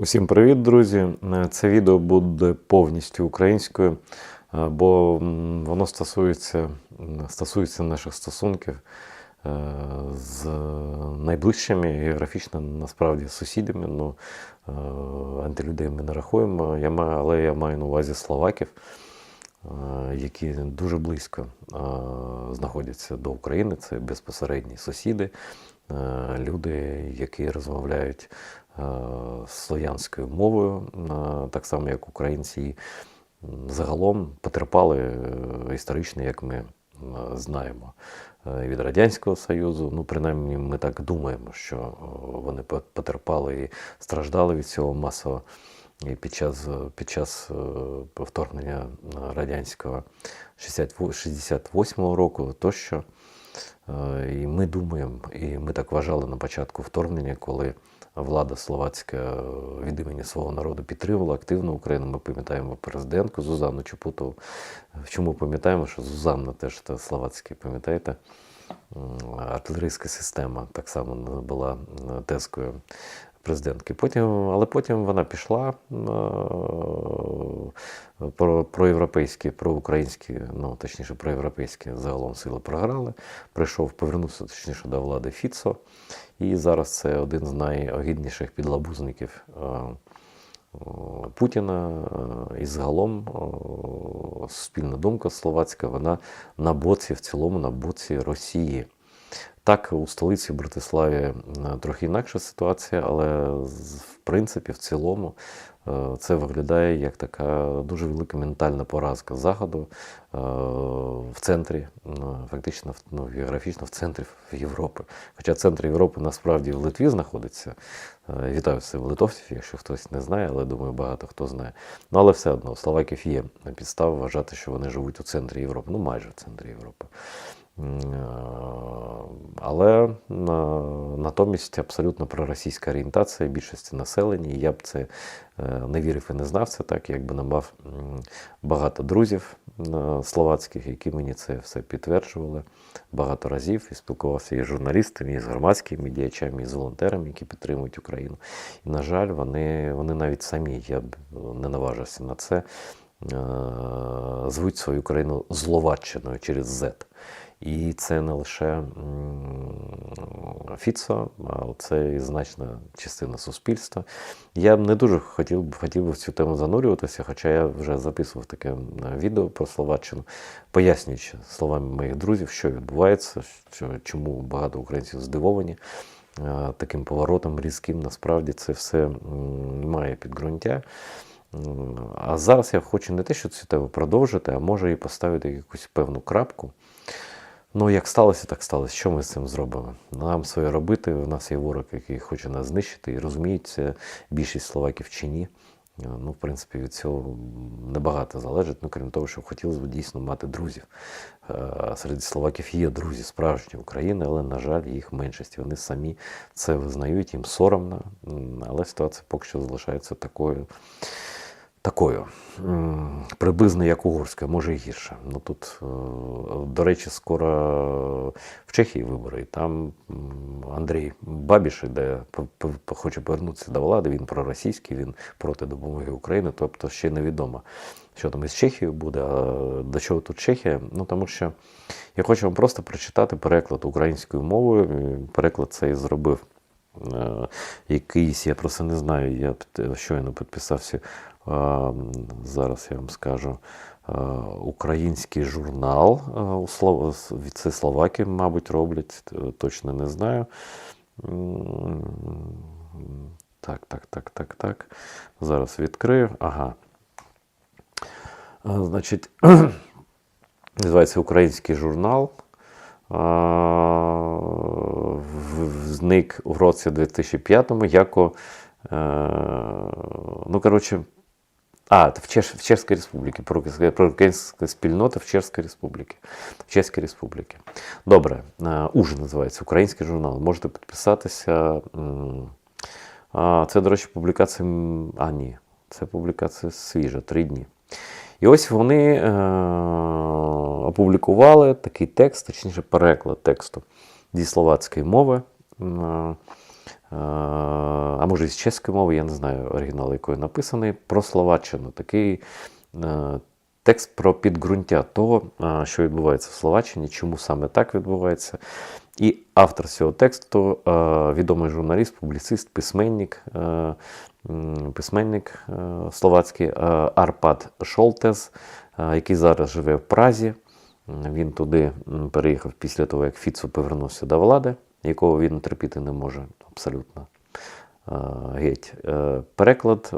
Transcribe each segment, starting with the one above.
Усім привіт, друзі! Е, Це відео буде повністю українською, е, бо воно стосується, стосується наших стосунків е, з найближчими географічно насправді сусідами. Ну, антилюдей ми не рахуємо, я маю, але я маю на увазі словаків, які дуже близько знаходяться до України. Це безпосередні сусіди, люди, які розмовляють е, слов'янською мовою, е, так само як українці, загалом потерпали е, історично, як ми знаємо, е, від Радянського Союзу. Ну, принаймні, ми так думаємо, що е, вони потерпали і страждали від цього масово. І під час, під час е, вторгнення е, радянського 68-го року тощо. Е, І ми думаємо, і ми так вважали на початку вторгнення, коли влада словацька е, від імені свого народу підтримувала активно Україну. Ми пам'ятаємо президентку Зузанну В Чому пам'ятаємо, що Зузанна теж та словацька, пам'ятаєте? Артилерійська система так само була тескою президентки. Потім, але потім вона пішла е, про, проєвропейські, проукраїнські, ну точніше, проєвропейські загалом сили програли. Прийшов, повернувся точніше до влади Фіцо. І зараз це один з найогідніших підлабузників е, Путіна. е, І загалом суспільна думка словацька, вона на боці, в цілому на боці Росії. Так, у столиці Братиславі е, трохи інакша ситуація, але в принципі, в цілому, е, це виглядає як така дуже велика ментальна поразка Заходу е, в центрі, фактично ну, географічно в центрі Європи. Хоча центр Європи насправді в Литві знаходиться. Вітаю всіх литовців, якщо хтось не знає, але думаю, багато хто знає. Ну, але все одно, словаків є підстава вважати, що вони живуть у центрі Європи, ну майже в центрі Європи. Але натомість абсолютно проросійська орієнтація більшості населення. І я б це е, не вірив і не знав це так, якби не мав багато друзів е, словацьких, які мені це все підтверджували багато разів і спілкувався і з журналістами, і з громадськими діячами, і з волонтерами, які підтримують Україну. І, на жаль, вони, вони навіть самі, я б не наважився на це, е, звуть свою країну Зловаччиною через Z. І це не лише Фіцо, а це і значна частина суспільства. Я не дуже хотів, хотів би в цю тему занурюватися, хоча я вже записував таке відео про Словаччину, пояснюючи словами моїх друзів, що відбувається, що, чому багато українців здивовані е, таким поворотом різким. Насправді це все має підґрунтя. А зараз я хочу не те, що цю тему продовжити, а може і поставити якусь певну крапку. Ну, як сталося, так сталося. Що ми з цим зробимо? Нам своє робити. У нас є ворог, який хоче нас знищити, і розуміють це більшість словаків чи ні. Е, Ну, в принципі, від цього небагато залежить. Ну, крім того, що хотілося б дійсно мати друзів. Е, Серед словаків є друзі справжні України, але, на жаль, їх меншість. Вони самі це визнають, їм соромно. Але ситуація поки що залишається такою. Такою, приблизно як угорська, може і гірше. Ну тут, е, до речі, скоро в Чехії вибори, і там Андрій Бабіш іде, хоче повернутися до влади. Він проросійський, він проти допомоги України. Тобто ще невідомо, що там із Чехією буде. А до чого тут Чехія? Ну тому що я хочу вам просто прочитати переклад українською мовою. Переклад цей зробив е, якийсь, я просто не знаю, я щойно підписався. Зараз я вам скажу. Український журнал це словаки, мабуть, роблять, точно не знаю. Так, так, так, так, так. Зараз відкрию. Ага. Значить, називається Український журнал. Зник у році 2005-му, яко. е, Ну, коротше, а, в, Чеш, в Чешській Республіці, про, про українська спільнота в Чешській Республіці. В Чеській Республіці. Добре, е, УЖ називається Український журнал. Можете підписатися. Це, до речі, публікація. А, ні, це публікація свіжа, три дні. І ось вони е, опублікували такий текст, точніше, переклад тексту зі словацької мови. А може з чеської мови, я не знаю оригінал, якою написаний, про Словаччину. Такий е, текст про підґрунтя того, е, що відбувається в Словаччині, чому саме так відбувається. І автор цього тексту е, відомий журналіст, публіцист, письменник, письменник словацький Арпад Шолтес, який зараз живе в Празі. Він туди переїхав після того, як Фіцу повернувся до влади, якого він терпіти не може абсолютно е, геть. Е, Переклад е,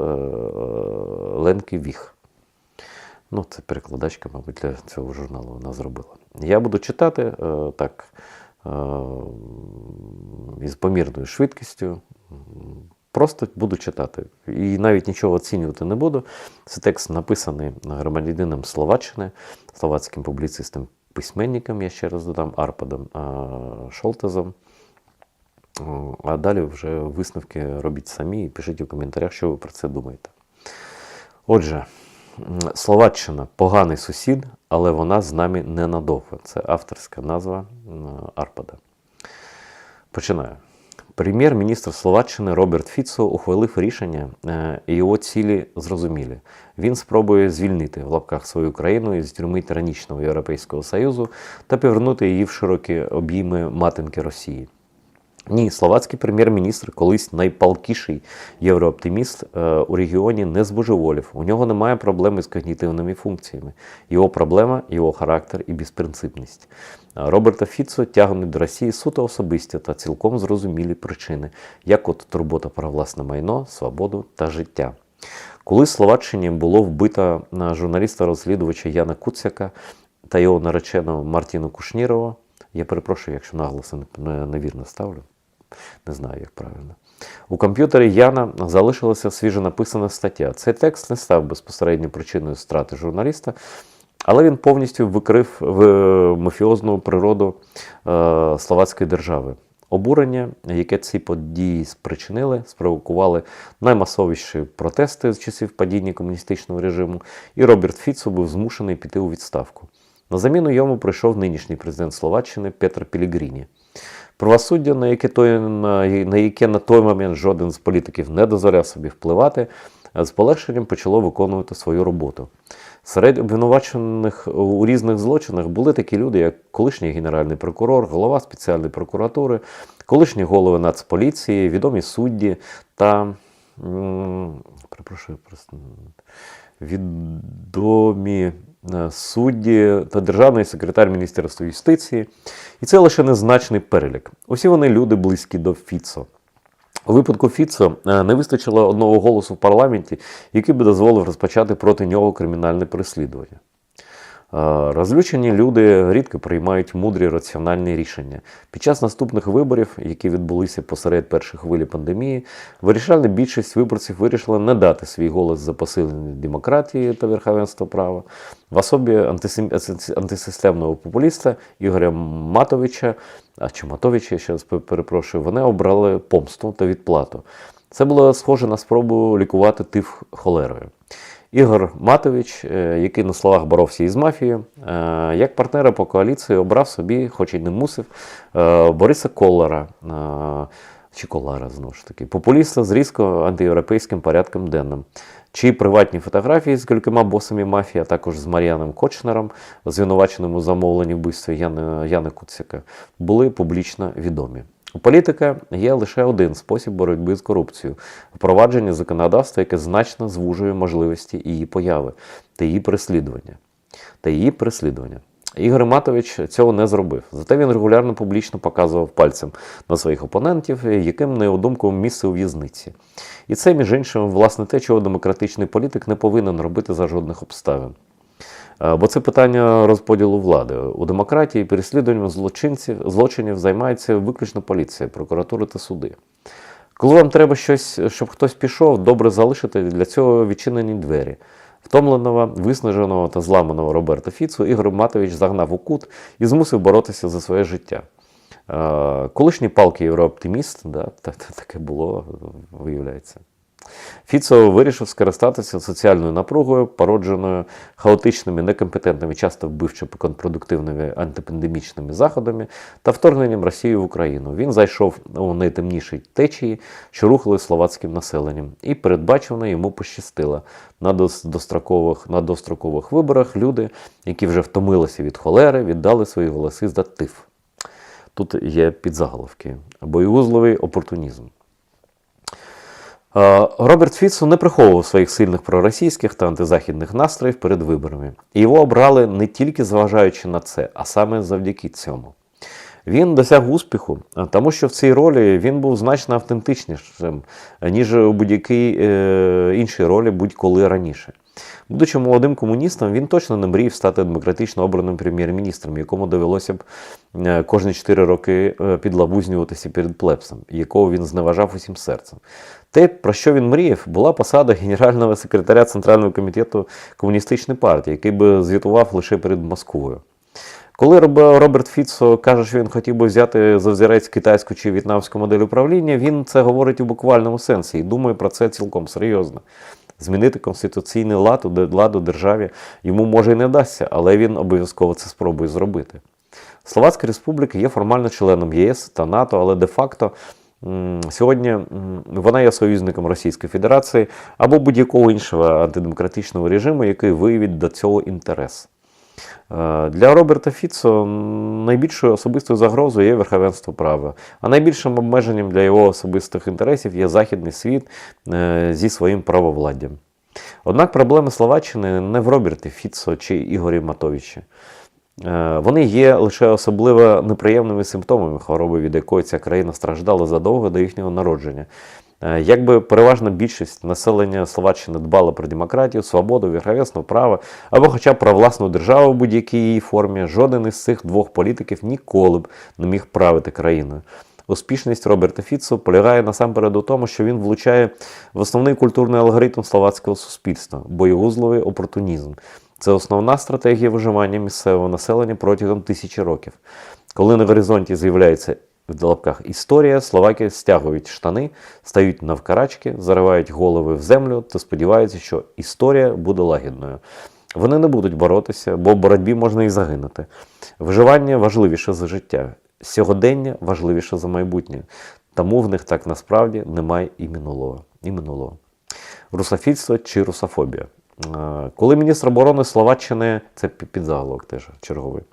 Ленки Віх. Ну, це перекладачка, мабуть, для цього журналу вона зробила. Я буду читати так із помірною швидкістю. Просто буду читати. І навіть нічого оцінювати не буду. Це текст написаний громадянином Словаччини, словацьким публіцистом, письменником, я ще раз додам, Арпадом Шолтезом. А далі вже висновки робіть самі і пишіть у коментарях, що ви про це думаєте. Отже, Словаччина поганий сусід, але вона з нами ненадовго. Це авторська назва Арпада. Починаю. Прем'єр-міністр Словаччини Роберт Фіцо ухвалив рішення, е, і його цілі зрозумілі. Він спробує звільнити в лапках свою країну із тюрми тиранічного Європейського Союзу та повернути її в широкі обійми матинки Росії. Ні, словацький прем'єр-міністр, колись найпалкіший єврооптиміст е, у регіоні, не збожеволів. У нього немає проблеми з когнітивними функціями. Його проблема його характер і безпринципність. Е, Роберта Фіцо тягнуть до Росії суто особисті та цілком зрозумілі причини, як от турбота про власне майно, свободу та життя. Коли Словаччині було вбито е, журналіста-розслідувача Яна Куцяка та його нареченого Мартіну Кушнірова, я перепрошую, якщо наголоси не- не- невірно ставлю. Не знаю, як правильно. У комп'ютері Яна залишилася свіжо написана стаття. Цей текст не став безпосередньо причиною страти журналіста, але він повністю викрив мафіозну природу е, словацької держави. Обурення, яке ці події спричинили, спровокували наймасовіші протести з часів падіння комуністичного режиму, і Роберт Фіцо був змушений піти у відставку. На заміну йому прийшов нинішній президент Словаччини Петр Пілігріні. Правосуддя, на яке, той, на, на яке на той момент жоден з політиків не дозволяв собі впливати, з полегшенням почало виконувати свою роботу. Серед обвинувачених у різних злочинах були такі люди, як колишній генеральний прокурор, голова спеціальної прокуратури, колишні голови Нацполіції, відомі судді та перепрошую, просто відомі судді та державний секретар Міністерства юстиції. І це лише незначний перелік. Усі вони люди близькі до Фіцо. У випадку Фіцо е, не вистачило одного голосу в парламенті, який би дозволив розпочати проти нього кримінальне переслідування. Е, Розлючені люди рідко приймають мудрі раціональні рішення. Під час наступних виборів, які відбулися посеред першої хвилі пандемії, вирішальна більшість виборців вирішила не дати свій голос за посилення демократії та верховенства права. В особі антисистемного популіста Ігоря Матовича, а чи Матовича, я ще раз перепрошую, вони обрали помсту та відплату. Це було схоже на спробу лікувати тиф холерою. Ігор Матович, е, який на словах боровся із мафією, е, як партнера по коаліції обрав собі, хоч і не мусив, е, Бориса Коллара. е, Чи Колара, знову ж таки, популіста з різко антиєвропейським порядком денним, чиї приватні фотографії з кількома босами мафії, а також з Мар'яном Кочнером, звинуваченим у замовленні вбивства Яни, Яни Куцяка, були публічно відомі. У політика є лише один спосіб боротьби з корупцією впровадження законодавства, яке значно звужує можливості її появи та її переслідування. Та її переслідування. Ігор Матович цього не зробив. Зате він регулярно публічно показував пальцем на своїх опонентів, яким, на його думку, місце у в'язниці. І це, між іншим, власне, те, чого демократичний політик не повинен робити за жодних обставин. Е, Бо це питання розподілу влади. У демократії переслідуванням злочинців, злочинів займається виключно поліція, прокуратура та суди. Коли вам треба щось, щоб хтось пішов, добре залишити для цього відчинені двері. Втомленого, виснаженого та зламаного Роберта Фіцу Ігор Матович загнав у кут і змусив боротися за своє життя. Е, Колишній палки єврооптиміст, да, та- та- таке було, виявляється. Фіцо вирішив скористатися соціальною напругою, породженою хаотичними, некомпетентними, часто вбивчо контрпродуктивними антипандемічними заходами та вторгненням Росії в Україну. Він зайшов у найтемніші течії, що рухали словацьким населенням, і передбачено йому пощастило. На дострокових, на дострокових виборах люди, які вже втомилися від холери, віддали свої голоси за тиф. Тут є підзаголовки. Боєгузливий опортунізм. Е, Роберт Фіцо не приховував своїх сильних проросійських та антизахідних настроїв перед виборами. Його обрали не тільки зважаючи на це, а саме завдяки цьому. Він досяг успіху, тому що в цій ролі він був значно автентичнішим, ніж у будь-якій е, іншій ролі будь-коли раніше. Будучи молодим комуністом, він точно не мріяв стати демократично обраним прем'єр-міністром, якому довелося б е, кожні 4 роки е, підлабузнюватися перед плебсом, якого він зневажав усім серцем. Те, про що він мріяв, була посада генерального секретаря Центрального комітету комуністичної партії, який би звітував лише перед Москвою. Коли Роберт Фіцо каже, що він хотів би взяти за взірець китайську чи в'єтнамську модель управління, він це говорить у буквальному сенсі і думає про це цілком серйозно. Змінити конституційний лад лад у державі йому може і не вдасться, але він обов'язково це спробує зробити. Словацька республіка є формально членом ЄС та НАТО, але де-факто сьогодні вона є союзником Російської Федерації або будь-якого іншого антидемократичного режиму, який виявить до цього інтерес. Е, Для Роберта Фіцо найбільшою особистою загрозою є верховенство права, а найбільшим обмеженням для його особистих інтересів є західний світ е, зі своїм правовладдям. Однак проблеми Словаччини не в Роберті Фіцо чи Ігорі Матовичі. Е, Вони є лише особливо неприємними симптомами хвороби, від якої ця країна страждала задовго до їхнього народження. Е, Якби переважна більшість населення Словаччини дбала про демократію, свободу, верховенство права або хоча б про власну державу в будь-якій її формі, жоден із цих двох політиків ніколи б не міг правити країною. Успішність Роберта Фіцу полягає насамперед у тому, що він влучає в основний культурний алгоритм словацького суспільства боєгузливий опортунізм. Це основна стратегія виживання місцевого населення протягом тисячі років. Коли на горизонті з'являється в лапках історія, словаки стягують штани, стають навкарачки, заривають голови в землю та сподіваються, що історія буде лагідною. Вони не будуть боротися, бо в боротьбі можна і загинути. Виживання важливіше за життя, сьогодення важливіше за майбутнє. Тому в них так насправді немає і минулого. І минулого. Русофільство чи русофобія. Е, Коли міністр оборони Словаччини, це пі- підзаголовок теж черговий.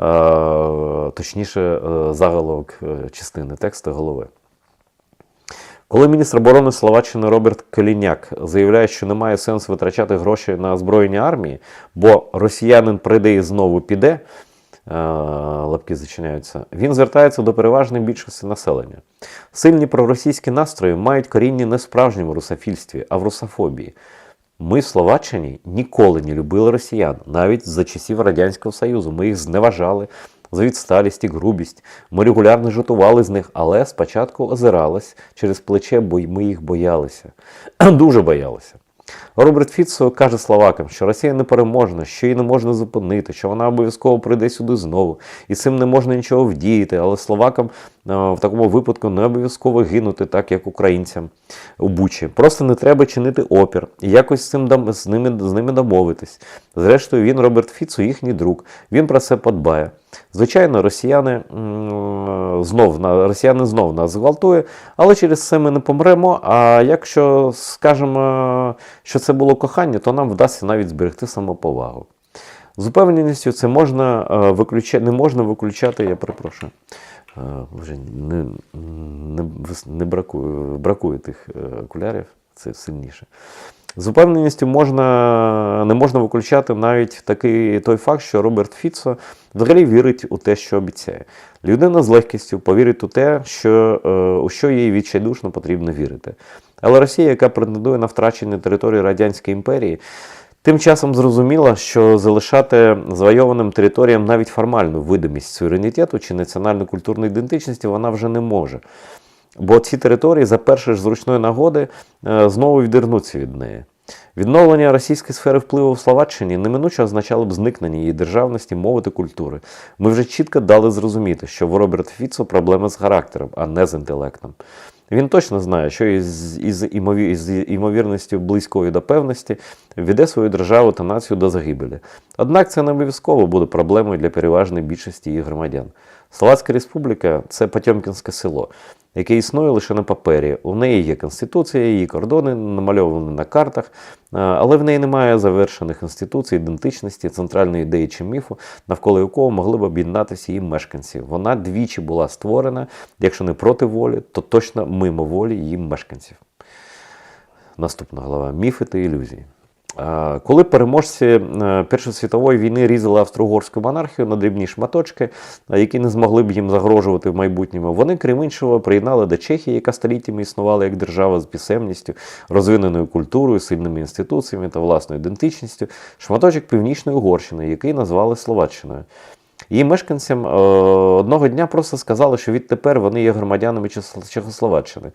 Е, Точніше, е, заголовок е, частини тексту голови. Коли міністр оборони Словаччини Роберт Каліняк заявляє, що немає сенсу витрачати гроші на озброєння армії, бо росіянин прийде і знову піде, лапки зачиняються, він звертається до переважної більшості населення. Сильні проросійські настрої мають коріння не в справжньому русофільстві, а в русофобії. Ми в Словаччині ніколи не любили росіян, навіть за часів Радянського Союзу. Ми їх зневажали за відсталість і грубість. Ми регулярно жартували з них, але спочатку озирались через плече, бо ми їх боялися. Дуже боялися. Роберт Фіцо каже словакам, що Росія непереможна, що її не можна зупинити, що вона обов'язково прийде сюди знову, і цим не можна нічого вдіяти, але словакам в такому випадку не обов'язково гинути, так як українцям у Бучі. Просто не треба чинити опір і якось з, цим з, ними, з ними домовитись. Зрештою, він, Роберт Фіцо, їхній друг. Він про це подбає. Звичайно, росіяни знов росіяни знов нас зґвалтує, але через це ми не помремо. А якщо скажемо, що це було кохання, то нам вдасться навіть зберегти самоповагу. З упевненістю це можна е, виключати, не можна виключати, я перепрошую. Е, Вже не, не, не бракує, бракує тих е, окулярів, це сильніше. З упевненістю можна, не можна виключати навіть такий той факт, що Роберт Фіцо взагалі вірить у те, що обіцяє. Людина з легкістю повірить у те, що, е, у що їй відчайдушно потрібно вірити. Але Росія, яка претендує на втрачені території Радянської імперії, тим часом зрозуміла, що залишати завойованим територіям навіть формальну видимість суверенітету чи національно-культурної ідентичності вона вже не може. Бо ці території за першої ж зручної нагоди е, знову відвернуться від неї. Відновлення російської сфери впливу в Словаччині неминуче означало б зникнення її державності, мови та культури. Ми вже чітко дали зрозуміти, що в Роберта Фіцо проблеми з характером, а не з інтелектом. Він точно знає, що із, із, із імовірністю близької до певності веде свою державу та націю до загибелі. Однак це не обов'язково буде проблемою для переважної більшості її громадян. Словацька республіка це Потьомкінське село, яке існує лише на папері. У неї є конституція, її кордони намальовані на картах, але в неї немає завершених інституцій, ідентичності, центральної ідеї чи міфу, навколо якого могли б об'єднатися її мешканці. Вона двічі була створена, якщо не проти волі, то точно мимо волі її мешканців. Наступна глава міфи та ілюзії. А, Коли переможці е, Першої світової війни різали австро-угорську монархію на дрібні шматочки, е, які не змогли б їм загрожувати в майбутньому, вони, крім іншого, приєднали до Чехії, яка століттями існувала як держава з писемністю, розвиненою культурою, сильними інституціями та власною ідентичністю, шматочок Північної Угорщини, який назвали Словаччиною. Її мешканцям е, одного дня просто сказали, що відтепер вони є громадянами Чехословаччини.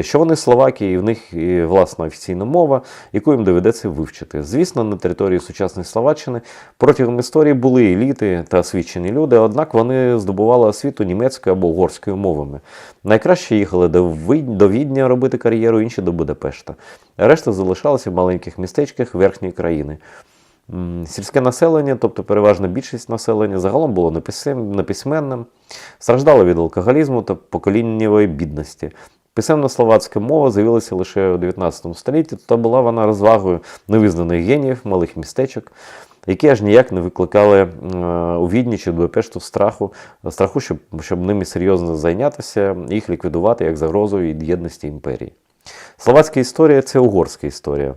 Що вони словаки, і в них і власна офіційна мова, яку їм доведеться вивчити. Звісно, на території сучасної Словаччини протягом історії були еліти та освічені люди, однак вони здобували освіту німецькою або угорською мовами. Найкраще їхали до Відня робити кар'єру, інші до Будапешта. Решта залишалася в маленьких містечках верхньої країни. Сільське населення, тобто переважна більшість населення, загалом було неписьменним, страждало від алкоголізму та поколіннєвої бідності. Писемна словацька мова з'явилася лише у 19 столітті, та була вона розвагою невизнаних геніїв, малих містечок, які аж ніяк не викликали е, у Відні чи Будапешту страху, страху щоб, щоб ними серйозно зайнятися, їх ліквідувати як загрозу від єдності імперії. Словацька історія це угорська історія.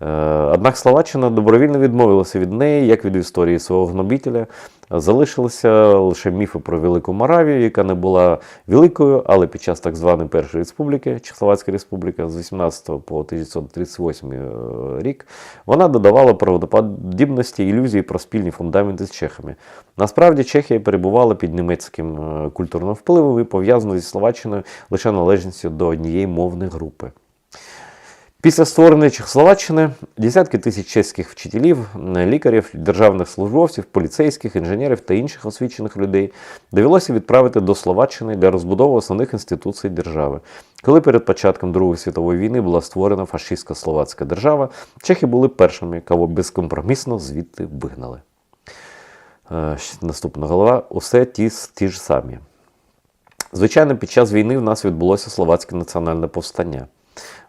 Е, Однак Словаччина добровільно відмовилася від неї, як від історії свого гнобителя. Залишилися лише міфи про Велику Моравію, яка не була великою, але під час так званої Першої республіки, Чехословацька республіка з 18 по 1938 е, рік, вона додавала правдоподібності ілюзії про спільні фундаменти з чехами. Насправді Чехія перебувала під німецьким е, культурним впливом і пов'язана зі Словаччиною лише належністю до однієї мовної групи. Після створення Чехословаччини десятки тисяч чеських вчителів, лікарів, державних службовців, поліцейських, інженерів та інших освічених людей довелося відправити до Словаччини для розбудови основних інституцій держави. Коли перед початком Другої світової війни була створена фашистська словацька держава, чехи були першими, кого безкомпромісно звідти вигнали. Е, Наступна голова. Усе ті, ті ж самі. Звичайно, під час війни в нас відбулося словацьке національне повстання.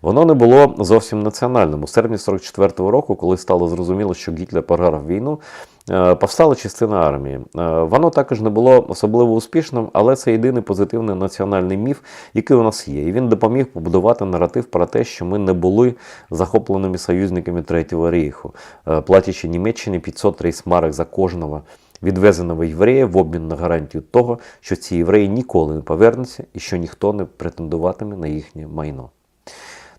Воно не було зовсім національним. У серпні 44-го року, коли стало зрозуміло, що Гітлер програв війну, е, повстала частина армії. Е, Воно також не було особливо успішним, але це єдиний позитивний національний міф, який у нас є. І він допоміг побудувати наратив про те, що ми не були захопленими союзниками Третього рейху, е, платячи Німеччині 500 рейсмарок за кожного відвезеного єврея в обмін на гарантію того, що ці євреї ніколи не повернуться і що ніхто не претендуватиме на їхнє майно.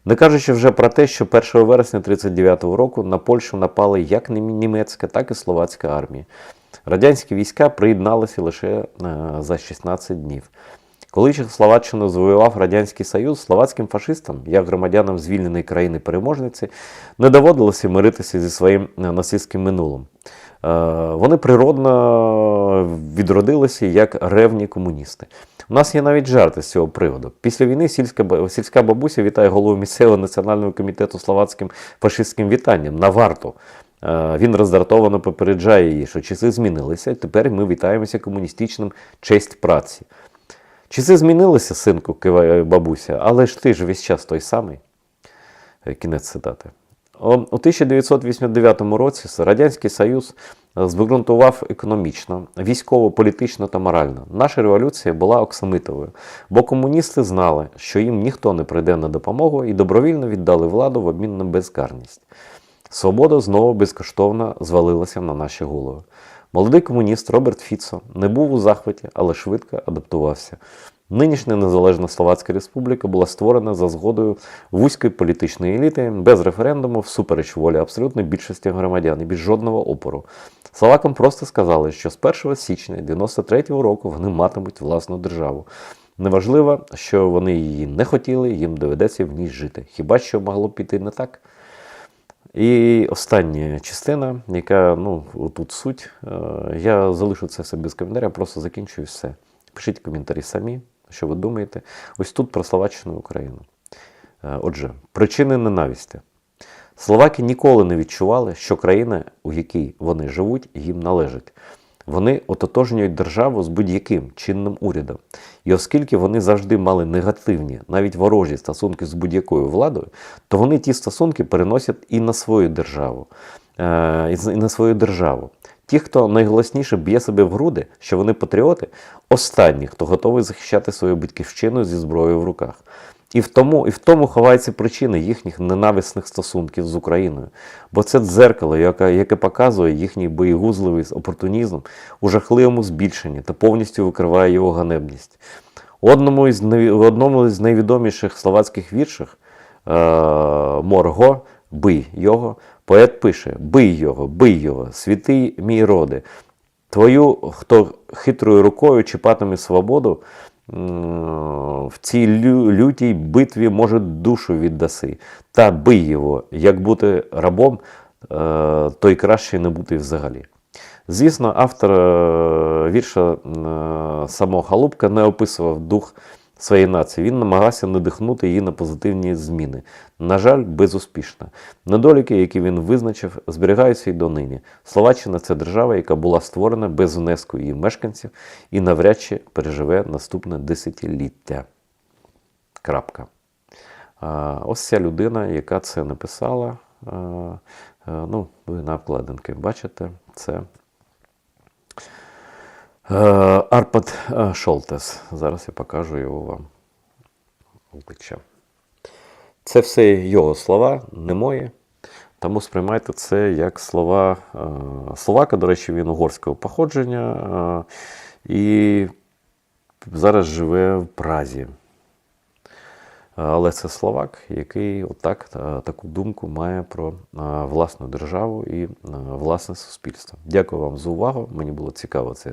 Не кажучи вже про те, що 1 вересня 1939 року на Польщу напали як німецька, так і словацька армії. Радянські війська приєдналися лише е, за 16 днів. Коли Чехословаччину завоював Радянський Союз, словацьким фашистам, як громадянам звільненої країни-переможниці, не доводилося миритися зі своїм е, нацистським минулим. Е, Вони природно відродилися як ревні комуністи. У нас є навіть жарти з цього приводу. Після війни сільська, сільська бабуся вітає голову місцевого національного комітету словацьким фашистським вітанням на варту. Е, Він роздратовано попереджає її, що часи змінилися, і тепер ми вітаємося комуністичним честь праці. Часи змінилися, синку, киває бабуся, але ж ти ж весь час той самий. Е, Кінець цитати. У 1989 році Радянський Союз е, збґрунтував економічно, військово, політично та морально. Наша революція була оксамитовою, бо комуністи знали, що їм ніхто не прийде на допомогу і добровільно віддали владу в обмін на безкарність. Свобода знову безкоштовно звалилася на наші голови. Молодий комуніст Роберт Фіцо не був у захваті, але швидко адаптувався. Нинішня незалежна Словацька Республіка була створена за згодою вузької політичної еліти без референдуму, всупереч волі абсолютної більшості громадян і без жодного опору. Словакам просто сказали, що з 1 січня 93-го року вони матимуть власну державу. Неважливо, що вони її не хотіли, їм доведеться в ній жити. Хіба що могло піти не так? І остання частина, яка ну, тут суть. Е, Я залишу це все без коментаря, просто закінчую все. Пишіть коментарі самі. Що ви думаєте? Ось тут про Словаччину і Україну. Е, Отже, причини ненависті. Словаки ніколи не відчували, що країна, у якій вони живуть, їм належить. Вони ототожнюють державу з будь-яким чинним урядом. І оскільки вони завжди мали негативні, навіть ворожі стосунки з будь-якою владою, то вони ті стосунки переносять і на свою державу. Е, і на свою державу. Ті, хто найголосніше б'є себе в груди, що вони патріоти, останні, хто готовий захищати свою батьківщину зі зброєю в руках. І в тому, і в тому ховаються причини їхніх ненависних стосунків з Україною. Бо це дзеркало, яке, яке показує їхній боєгузливий опортунізм у жахливому збільшенні та повністю викриває його ганебність. У одному із, в одному з найвідоміших словацьких віршів е, Морго, бий його, поет пише: Бий його, бий його, святий мій роде. Твою, хто хитрою рукою чіпатиме свободу, в цій лю- лютій битві, може, душу віддаси. Та бий його, як бути рабом, е, то й краще не бути взагалі. Звісно, автор е, вірша е, самого Халупка не описував дух своєї нації. Він намагався надихнути її на позитивні зміни. На жаль, безуспішно. Недоліки, які він визначив, зберігаються й донині. Словаччина це держава, яка була створена без внеску її мешканців і навряд чи переживе наступне десятиліття. Крапка. Ось ця людина, яка це написала. Ну, ви на обкладинки бачите, це Арпад е, Шолтес. Зараз я покажу його вам. Це все його слова, не мої. Тому сприймайте це як слова е, Словака, до речі, він угорського походження е, і зараз живе в Празі. Але це Словак, який отак таку думку має про власну державу і власне суспільство. Дякую вам за увагу. Мені було цікаво це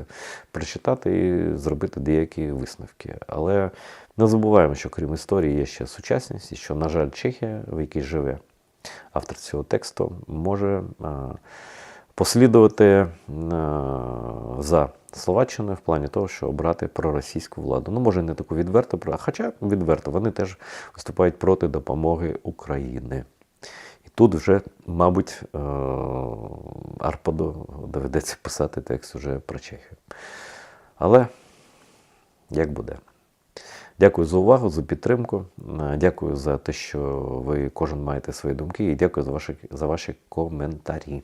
прочитати і зробити деякі висновки. Але не забуваємо, що крім історії є ще сучасність, і що, на жаль, Чехія, в якій живе автор цього тексту, може послідувати за Словаччиною в плані того, що обрати проросійську владу. Ну, може, не таку відверту, хоча відверто, вони теж виступають проти допомоги України. І тут вже, мабуть, е, Арпаду доведеться писати текст уже про Чехію. Але як буде? Дякую за увагу, за підтримку. Е, Дякую за те, що ви кожен маєте свої думки, і дякую за ваші, за ваші коментарі.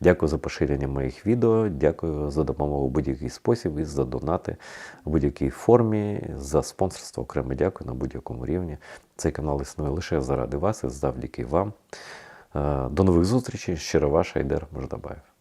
Дякую за поширення моїх відео, дякую за допомогу в будь-який спосіб і за донати в будь-якій формі, за спонсорство. Окремо дякую на будь-якому рівні. Цей канал існує лише заради вас і завдяки вам. Е, До нових зустрічей. Щиро ваш Айдер Мождабаєв.